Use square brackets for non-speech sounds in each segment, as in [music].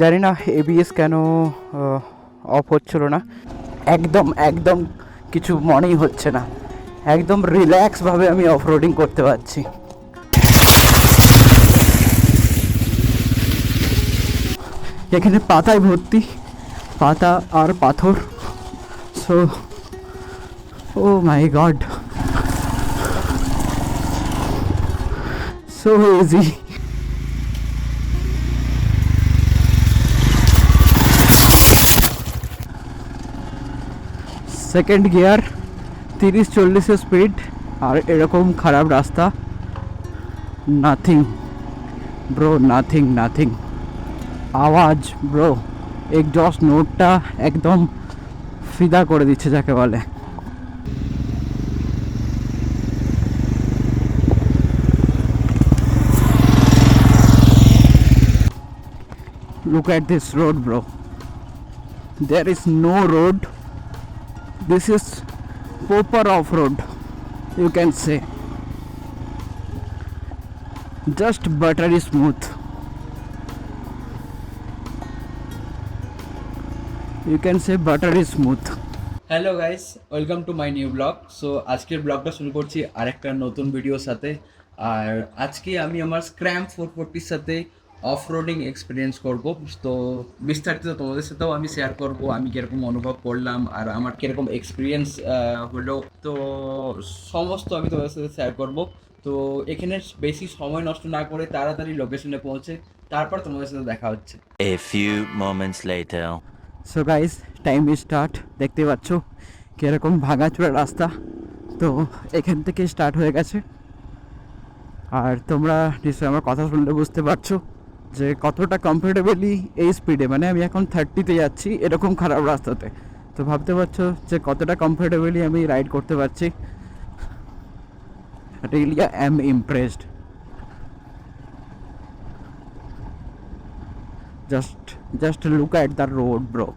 জানি না এবিএস কেন অফ হচ্ছিল না। একদম একদম কিছু মনেই হচ্ছে না। একদম রিল্যাক্সভাবে আমি অফ রোডিং করতে পারছি। এখানে পাতায় ভর্তি, পাতা আর পাথর। So oh my god so easy second gear তিরিশ চল্লিশের স্পিড আর এরকম খারাপ রাস্তা নাথিং ব্রো নাথিং নাথিং আওয়াজ ব্রো এক্সস্ট নোটটা একদম ফিদা করে দিচ্ছে যাকে বলে। Look at this road, bro. There is no road this is proper off road you can say. Just buttery smooth. You can say buttery smooth. Hello guys welcome to my new blog so আজকের ব্লগটা শুরু করছি আরেকটা নতুন ভিডিওর সাথে। আর আজকে আমি আমার স্ক্র্যাম ফোর ফোরটির সাথে অফ রোডিং এক্সপিরিয়েন্স করব। তো বিস্তারিত তোমাদের সাথেও আমি শেয়ার করব আমি কীরকম অনুভব করলাম আর আমার কীরকম এক্সপিরিয়েন্স হলো। তো সমস্ত আমি তোমাদের সাথে শেয়ার করব। তো এখানে বেশি সময় নষ্ট না করে তাড়াতাড়ি লোকেশনে পৌঁছে তারপর তোমাদের সাথে দেখা হচ্ছে। A few moments later. So guys time start দেখতে পাচ্ছ কীরকম ভাঙাচোরা রাস্তা। তো এখান থেকে স্টার্ট হয়ে গেছে। আর তোমরা নিশ্চয়ই আমার কথা শুনলে বুঝতে পারছ। যে কতটা কমফোর্টেবলি এই স্পিডে মানে আমি এখন থার্টিতে যাচ্ছি, এরকম খারাপ রাস্তাতে। তো ভাবতে পারছ যে কতটা কমফোর্টেবলি আমি রাইড করতে পারছি? Really I impressed just just look at the road bro.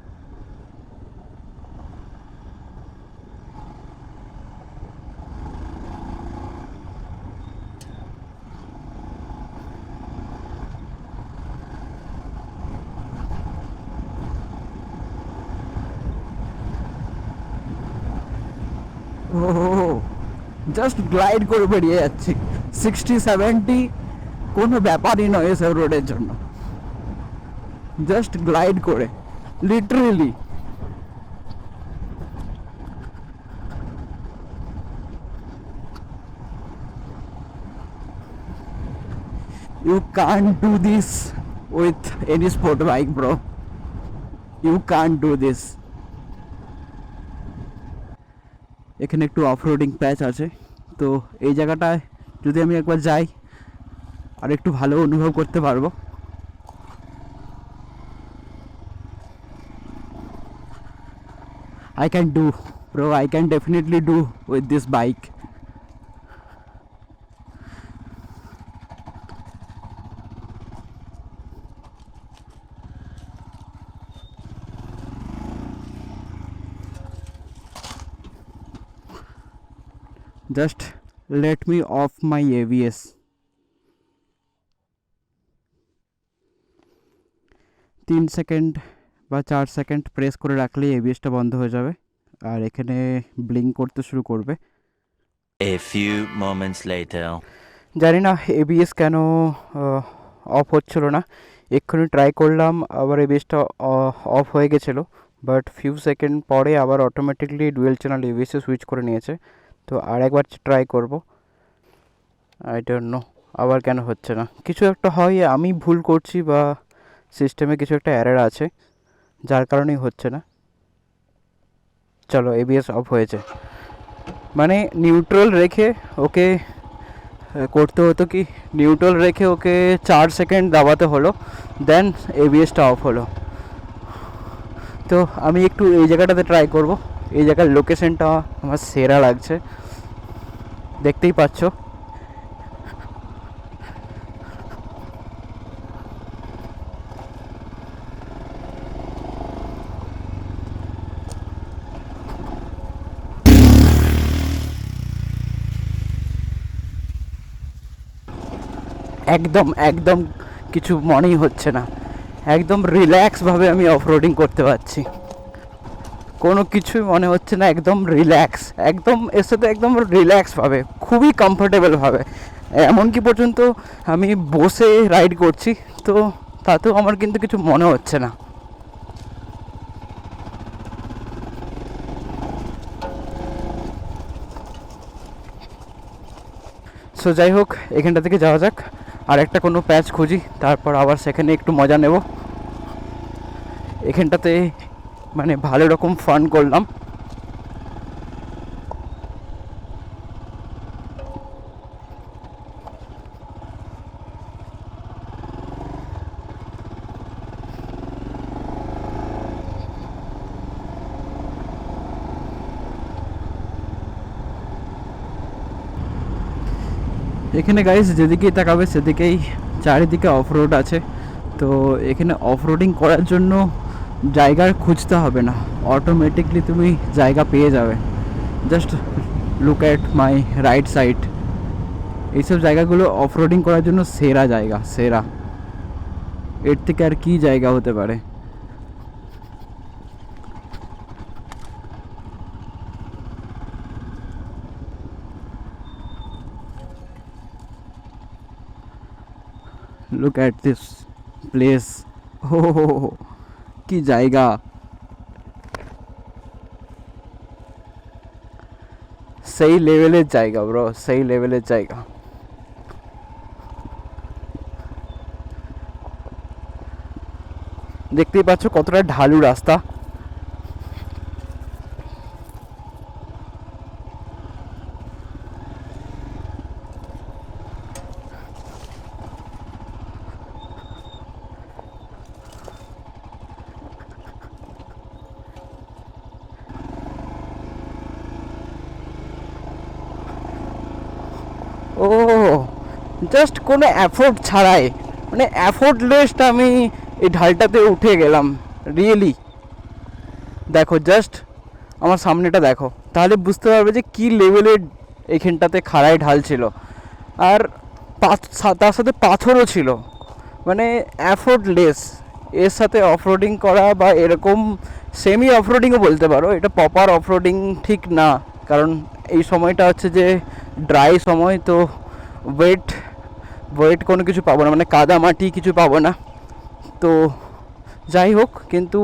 Just glide করে বেরিয়ে যাচ্ছি সিক্সটি সেভেন্টি কোনো ব্যাপারই নয় এসব রোডের জন্য জাস্ট গ্লাইড করে literally You can't do this with any sport bike, bro. You can't do this. এখানে একটু অফরোডিং প্যাচ আছে তো এই জায়গাটায় যদি আমি একবার যাই, আর একটু ভালো অনুভব করতে পারব। I can do pro I can definitely do with this bike Just let me off my ABS. তিন সেকেন্ড বা চার সেকেন্ড প্রেস করে রাখলেই এবিএসটা বন্ধ হয়ে যাবে। আর এখানে ব্লিঙ্ক করতে শুরু করবে। A few moments later. জানি না এবিএস কেন অফ হচ্ছিল না। এক্ষুনি ট্রাই করলাম আবার এবিএসটা অফ হয়ে গেছিল। বাট ফিউ সেকেন্ড পরে আবার অটোমেটিকলি ডুয়েল চ্যানেল এবিএসে সুইচ করে নিয়েছে। তো আর একবার ট্রাই করব। আই ডোন্ট নো আবার কেন হচ্ছে না। কিছু একটা হয়, আমি ভুল করছি বা সিস্টেমে কিছু একটা অ্যারার আছে, যার কারণেই হচ্ছে না। চলো এবিএস অফ হয়েছে মানে নিউট্রাল রেখে ওকে করতে হতো কি নিউট্রাল রেখে ওকে চার সেকেন্ড দাবাতে হলো দেন এবিএসটা অফ হলো। তো আমি একটু এই জায়গাটাতে ট্রাই করব। এই জায়গার লোকেশনটা আমার সেরা লাগছে। দেখতেই পাচ্ছ। একদম একদম কিছু মনেই হচ্ছে না। একদম রিল্যাক্সভাবে আমি অফ রোডিং করতে পারছি। কোনো কিছুই মনে হচ্ছে না, একদম রিল্যাক্স একদম এর সাথে একদম রিল্যাক্স ভাবে, খুবই কমফোর্টেবল ভাবে। এমনকি পর্যন্ত আমি বসে রাইড করছি, তো তাতেও আমার কিন্তু কিছু মনে হচ্ছে না। সো যাই হোক, এখানটা থেকে যাওয়া যাক আর একটা কোনো প্যাচ খুঁজি, তারপর আবার সেখানে একটু মজা নেব। এখানটাতে মানে ভালো রকম ফান করলাম। এখানে গাইস যেদিকেই তাকাবে সেদিকেই চারিদিকে অফ রোড আছে। তো এখানে অফ রোডিং করার জন্য জায়গা খুঁজতে হবে না। অটোমেটিকলি তুমি জায়গা পেয়ে যাবে। Just look at my right side এইসব জায়গাগুলো অফ রোডিং করার জন্য সেরা জায়গা, সেরা। এর থেকে আর কি জায়গা হতে পারে? লুক অ্যাট দিস প্লেস ও কি জায়গা সেই লেভেলের জায়গা ব্রো সেই লেভেলের জায়গা দেখতেই পাচ্ছ কতটা ঢালু রাস্তা ও জাস্ট কোনো অ্যাফোর্ড ছাড়াই। মানে অ্যাফোর্ডলেসটা আমি এই ঢালটাতে উঠে গেলাম রিয়েলি দেখো জাস্ট আমার সামনেটা দেখো। তাহলে বুঝতে পারবে যে কী লেভেলের এইখানটাতে খাড়াই ঢাল ছিল। আর তার সাথে পাথরও ছিল। মানে অ্যাফোর্ডলেস এর সাথে অফরোডিং করা বা এরকম সেমি অফরোডিংও বলতে পারো। এটা প্রপার অফরোডিং ঠিক না। কারণ এই সময়টা হচ্ছে যে ড্রাই সময়, তো ওয়েট ওয়েট কোনো কিছু পাবো না মানে কাদা মাটি কিছু পাবো না। তো যাই হোক, কিন্তু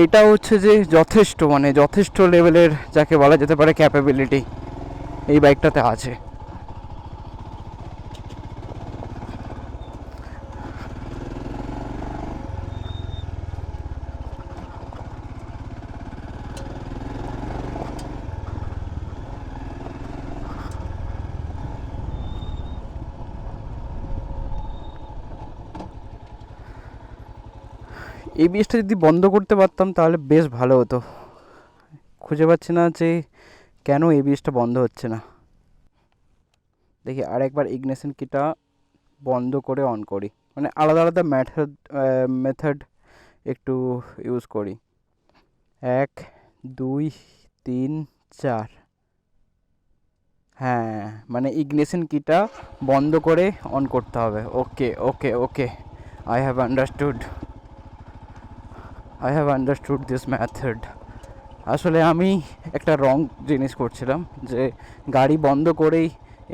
এইটা হচ্ছে যে যথেষ্ট মানে যথেষ্ট লেভেলের যাকে বলা যেতে পারে ক্যাপাবিলিটি এই বাইকটাতে আছে। এবিএসটা যদি বন্ধ করতে পারতাম, তাহলে বেশ ভালো হতো। খুঁজে পাচ্ছি না যে কেন এবিএসটা বন্ধ হচ্ছে না। দেখি আরেকবার ইগনেশন কিটা বন্ধ করে অন করি। মানে আলাদা আলাদা মেথড মেথড একটু ইউজ করি। এক, দুই, তিন, চার। হ্যাঁ মানে ইগনেশন কিটা বন্ধ করে অন করতে হবে। Okay okay okay. I have understood I have understood this method আসলে আমি একটা রং জিনিস করছিলাম, যে গাড়ি বন্ধ করেই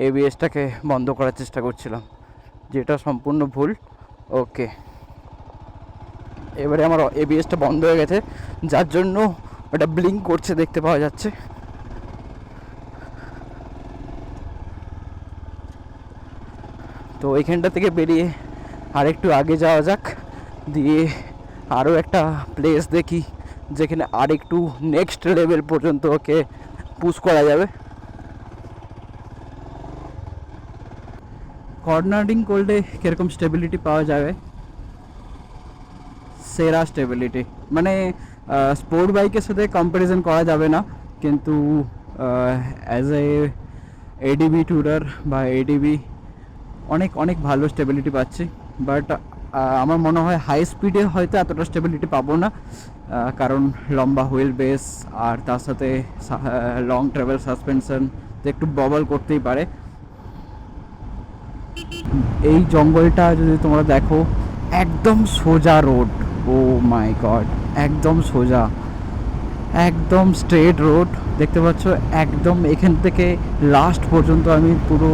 এবিএসটাকে বন্ধ করার চেষ্টা করছিলাম। যেটা সম্পূর্ণ ভুল। ওকে এবারে আমার এবিএসটা বন্ধ হয়ে গেছে। যার জন্য ওটা ব্লিঙ্ক করছে দেখতে পাওয়া যাচ্ছে। তো এইখানটা থেকে বেরিয়ে আরেকটু আগে যাওয়া যাক। দিয়ে আরও একটা প্লেস দেখি, যেখানে আরেকটু নেক্সট লেভেল পর্যন্ত ওকে পুশ করা যাবে। কর্নারিং করলে কীরকম স্টেবিলিটি পাওয়া যাবে? সেরা স্টেবিলিটি মানে স্পোর্ট বাইকের সাথে কম্প্যারিজন করা যাবে না, কিন্তু অ্যাজ এ এডিবি ট্যুরার বা এডিবি অনেক অনেক ভালো স্টেবিলিটি পাচ্ছি। বাট আমার মনে হয় হাই স্পিডে হয়তো এতটা স্টেবিলিটি পাবো না কারণ লম্বা হুইল বেস আর তার সাথে লং ট্রাভেল সাসপেনশন তো একটু ববল করতেই পারে। এই জঙ্গলটা যদি তোমরা দেখো, একদম সোজা রোড ও মাই গড একদম সোজা। একদম স্ট্রেট রোড দেখতে পাচ্ছ? একদম এখান থেকে লাস্ট পর্যন্ত আমি পুরো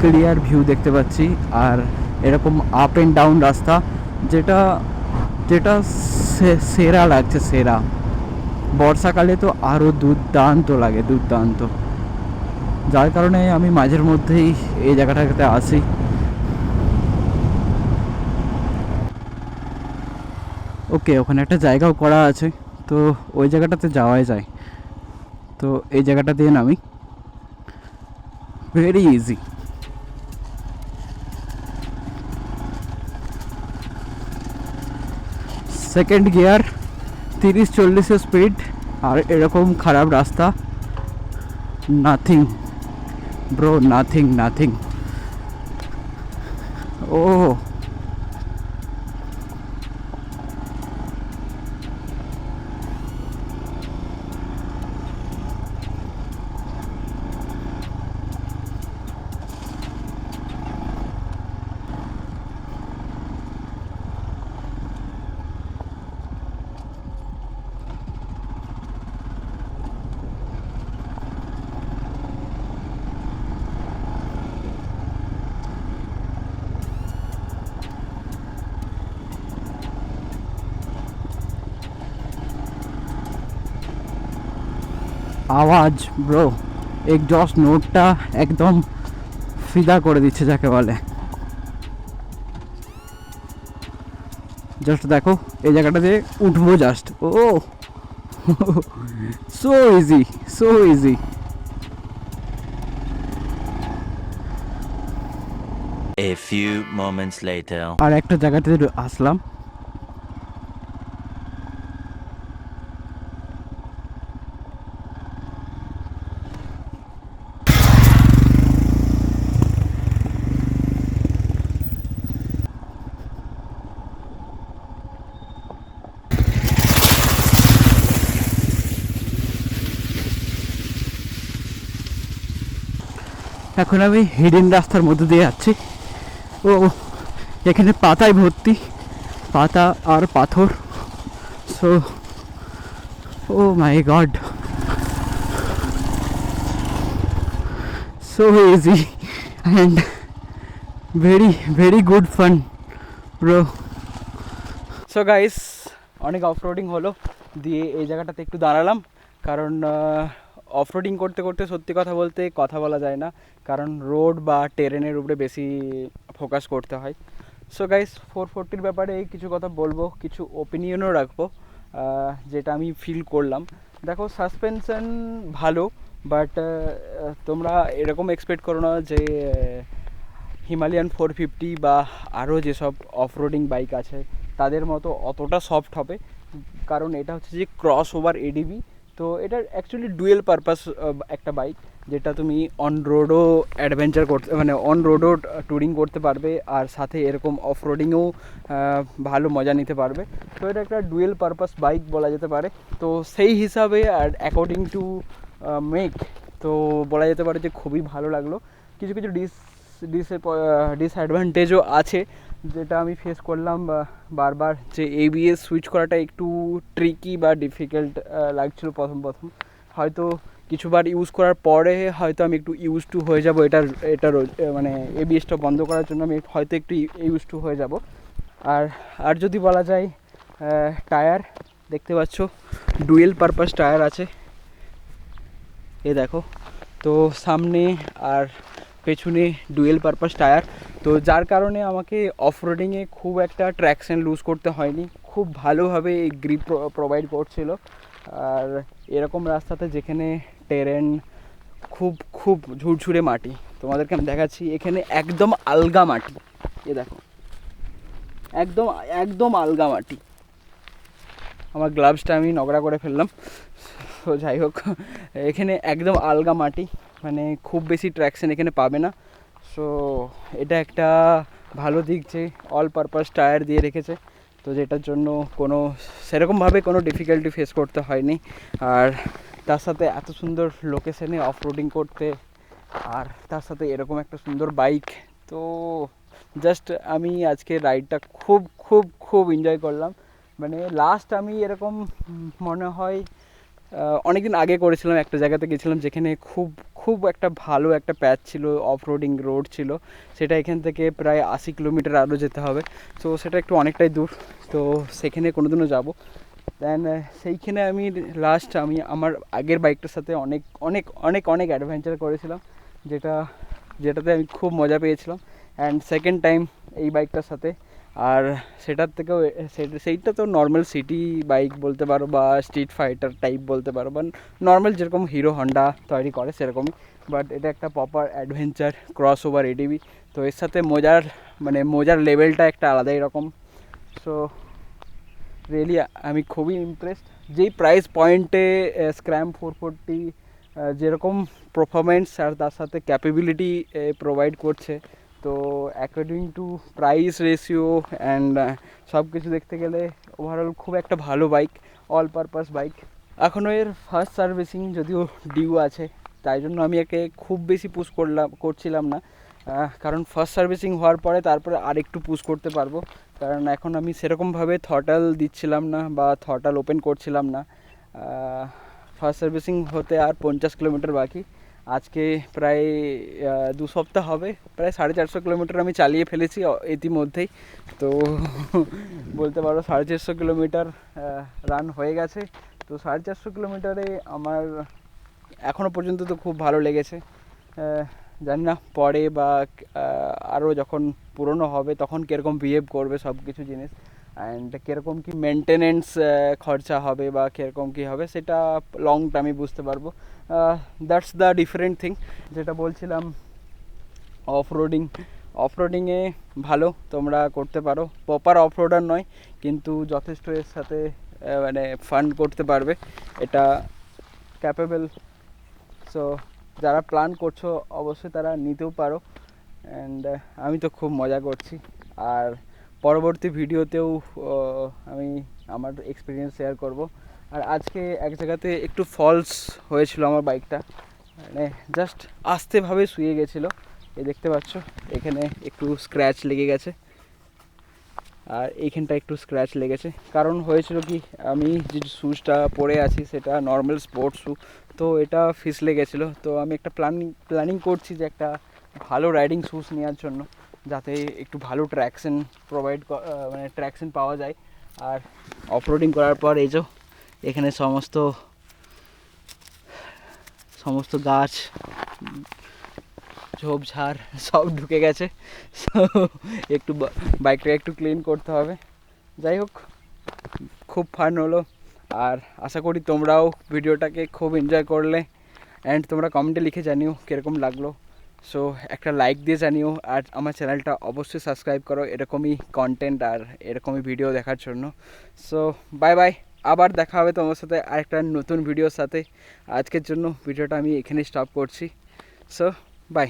ক্লিয়ার ভিউ দেখতে পাচ্ছি। আর এরকম আপ অ্যান্ড ডাউন রাস্তা, যেটা যেটা সেরা লাগছে, সেরা। বর্ষাকালে তো আরও দুর্দান্ত লাগে, দুর্দান্ত। যার কারণে আমি মাঝের মধ্যেই এই জায়গাটাতে আসি। ওকে, ওখানে একটা জায়গাও করা আছে, তো ওই জায়গাটাতে যাওয়াই যায়। তো এই জায়গাটা দিয়ে নামি। ভেরি ইজি সেকেন্ড গিয়ার তিরিশ চল্লিশের স্পিড আর এরকম খারাপ রাস্তা নাথিং ব্রো নাথিং নাথিং ও আওয়াজ ব্রো এক্সজস্ট নোটটা একদম ফিদা করে দিচ্ছে যাকে বলে। জাস্ট দেখো এই জায়গাটাতে উঠবো just oh so easy so easy A few moments later. আর একটা জায়গাতে আসলাম। এখন আমি হিডেন রাস্তার মধ্যে দিয়ে যাচ্ছি। ও এখানে পাতায় ভর্তি। পাতা আর পাথর। So oh my god so easy and very very good fun bro so guys অনেক অফরোডিং হলো। দিয়ে এই জায়গাটাতে একটু দাঁড়ালাম। কারণ অফরোডিং করতে করতে সত্যি কথা বলতে কথা বলা যায় না, কারণ রোড বা টেরেনের উপরে বেশি ফোকাস করতে হয়। সো গাইস ফোর ফোরটির ব্যাপারে কিছু কথা বলব, কিছু ওপিনিয়নও রাখব যেটা আমি ফিল করলাম। দেখো সাসপেনশন ভালো বাট তোমরা এরকম এক্সপেক্ট করো না যে, হিমালয়ান ফোর ফিফটি বা আরও যেসব অফরোডিং বাইক আছে, তাদের মতো অতটা সফট হবে। কারণ এটা হচ্ছে যে ক্রস ওভার এডিবি তো এটার অ্যাকচুয়ালি ডুয়েল পারপাস একটা বাইক যেটা তুমি অন রোডও অ্যাডভেঞ্চার করতে মানে অন রোডও ট্যুরিং করতে পারবে, আর সাথে এরকম অফ রোডিংও ভালো মজা নিতে পারবে। তো এটা একটা ডুয়েল পারপাস বাইক বলা যেতে পারে। তো সেই হিসাবে আর অ্যাকর্ডিং টু মেক তো বলা যেতে পারে যে খুবই ভালো লাগল। কিছু কিছু ডিস ডিস ডিসঅ্যাডভান্টেজও আছে। যেটা আমি ফেস করলাম বারবার যে এবিএস সুইচ করাটা একটু ট্রিকি বা ডিফিকাল্ট লাগছিল প্রথম প্রথম। হয়তো কিছুবার ইউজ করার পরে হয়তো আমি একটু ইউজ টু হয়ে যাব এটার এটার মানে এবিএসটা বন্ধ করার জন্য আমি হয়তো একটু ইউজ টু হয়ে যাব। আর আর যদি বলা যায় টায়ার দেখতে পাচ্ছ ডুয়েল পারপাস টায়ার আছে। এ দেখো, তো সামনে আর পেছনে ডুয়েল পারপাস টায়ার তো যার কারণে আমাকে অফ রোডিংয়ে খুব একটা ট্র্যাকশন লুজ করতে হয়নি। খুব ভালোভাবে এই গ্রিপ প্রোভাইড করছিল। আর এরকম রাস্তাতে যেখানে টেরেন খুব খুব ঝুরঝুরে মাটি। তোমাদেরকে আমি দেখাচ্ছি, এখানে একদম আলগা মাটি। এ দেখো। একদম একদম আলগা মাটি। আমার গ্লাভসটা আমি নোংরা করে ফেললাম। তো যাই হোক, এখানে একদম আলগা মাটি। মানে খুব বেশি ট্র্যাকশন এখানে পাবে না। সো এটা একটা ভালো দিক যে অল পারপাস টায়ার দিয়ে রেখেছে। তো যেটার জন্য কোনো, সেরকমভাবে কোনো ডিফিকাল্টি ফেস করতে হয়নি। আর তার সাথে এত সুন্দর লোকেশনে অফ রোডিং করতে, আর তার সাথে এরকম একটা সুন্দর বাইক তো জাস্ট আমি আজকে রাইডটা খুব খুব খুব এনজয় করলাম। মানে লাস্ট আমি এরকম মনে হয় অনেক দিন আগে করেছিলাম, একটা জায়গাতে গেছিলাম যেখানে খুব খুব একটা ভালো একটা প্যাচ ছিল অফ রোডিং রোড ছিল। সেটা এখান থেকে প্রায় আশি কিলোমিটার আরও যেতে হবে। তো সেটা একটু অনেকটাই দূর। তো সেখানে কোনো দিনও যাব দেন সেইখানে আমি লাস্ট আমি আমার আগের বাইকটার সাথে অনেক অনেক অনেক অনেক অ্যাডভেঞ্চার করেছিলাম। যেটা, যেটাতে আমি খুব মজা পেয়েছিলাম। অ্যান্ড সেকেন্ড টাইম এই বাইকটার সাথে আর সেটার থেকেও সেইটা তো নর্মাল সিটি বাইক বলতে পারো বা স্ট্রিট ফাইটার টাইপ বলতে পারো বা নর্মাল যেরকম হিরো হন্ডা তৈরি করে সেরকমই। বাট এটা একটা proper adventure cross over ADV তো এর সাথে মজার মানে মজার লেভেলটা একটা আলাদাই রকম। সো রিয়েলি আমি খুবই ইমপ্রেসড যেই প্রাইস পয়েন্টে স্ক্র্যাম ফোর ফোরটি যেরকম পারফরমেন্স আর তার সাথে ক্যাপেবিলিটি প্রোভাইড করছে তো according to price ratio and সব কিছু দেখতে গেলে ওভারঅল খুব একটা ভালো বাইক অল পারপাস বাইক এখনও এর ফার্স্ট সার্ভিসিং যদিও ডিউ আছে, তাই জন্য আমি একে খুব বেশি পুশ করলাম, করছিলাম না। কারণ ফার্স্ট সার্ভিসিং হওয়ার পরে তারপরে আরেকটু পুশ করতে পারব। কারণ এখন আমি সেরকমভাবে থটাল দিচ্ছিলাম না বা থটাল ওপেন করছিলাম না। ফার্স্ট সার্ভিসিং হতে আর পঞ্চাশ কিলোমিটার বাকি। আজকে প্রায় দু সপ্তাহ হবে। প্রায় সাড়ে চারশো কিলোমিটার আমি চালিয়ে ফেলেছি ইতিমধ্যেই। তো [laughs] বলতে পারো সাড়ে চারশো কিলোমিটার রান হয়ে গেছে। তো সাড়ে চারশো কিলোমিটারে আমার এখনও পর্যন্ত তো খুব ভালো লেগেছে। জানি না পরে বা আরও যখন পুরনো হবে তখন কীরকম বিহেভ করবে সব কিছু জিনিস। অ্যান্ড কীরকম কি মেনটেনেন্স খরচা হবে বা কীরকম কী হবে সেটা লং টার্মে বুঝতে পারব। দ্যাটস দ্য ডিফারেন্ট থিং যেটা বলছিলাম অফ রোডিং অফ রোডিংয়ে ভালো, তোমরা করতে পারো। প্রপার অফ রোডার নয়, কিন্তু যথেষ্ট এর সাথে মানে ফান্ড করতে পারবে। এটা ক্যাপেবল সো যারা প্ল্যান করছ, অবশ্যই তারা নিতেও পারো। অ্যান্ড আমি তো খুব মজা করছি। আর পরবর্তী ভিডিওতেও আমি আমার এক্সপিরিয়েন্স শেয়ার করব। আর আজকে এক জায়গাতে একটু ফলস হয়েছিল আমার বাইকটা মানে জাস্ট আস্তেভাবে শুয়ে গেছিল। এ দেখতে পাচ্ছ, এখানে একটু স্ক্র্যাচ লেগে গেছে। আর এইখানটা একটু স্ক্র্যাচ লেগেছে কারণ হয়েছিল কি, আমি যে শ্যুজটা পরে আছি, সেটা নর্মাল স্পোর্টস শ্যু তো এটা ফিসলে গেছিল তো আমি একটা প্ল্যানিং প্ল্যানিং করছি যে একটা ভালো রাইডিং শ্যুজ নেওয়ার জন্য। যাতে একটু ভালো ট্র্যাকশন প্রোভাইড মানে ট্র্যাকশন পাওয়া যায়। আর অফরোডিং করার পর এই যে এখানে সমস্ত সমস্ত গাছ ঝোপঝাড় সব ঢুকে গেছে। একটু বাইকটা একটু ক্লিন করতে হবে। যাই হোক, খুব ফান হলো। আর আশা করি তোমরাও ভিডিওটাকে খুব এনজয় করলে। অ্যান্ড তোমরা কমেন্টে লিখে জানিও কীরকম লাগল। সো একটা লাইক দিয়ে জানিও আর আমার চ্যানেলটা অবশ্যই সাবস্ক্রাইব করো। এরকমই কন্টেন্ট আর এরকমই ভিডিও দেখার জন্য। সো বাই বাই আবার দেখা হবে তোমার সাথে আর একটা নতুন ভিডিওর সাথে। আজকের জন্য ভিডিওটা আমি এখানে স্টপ করছি। So by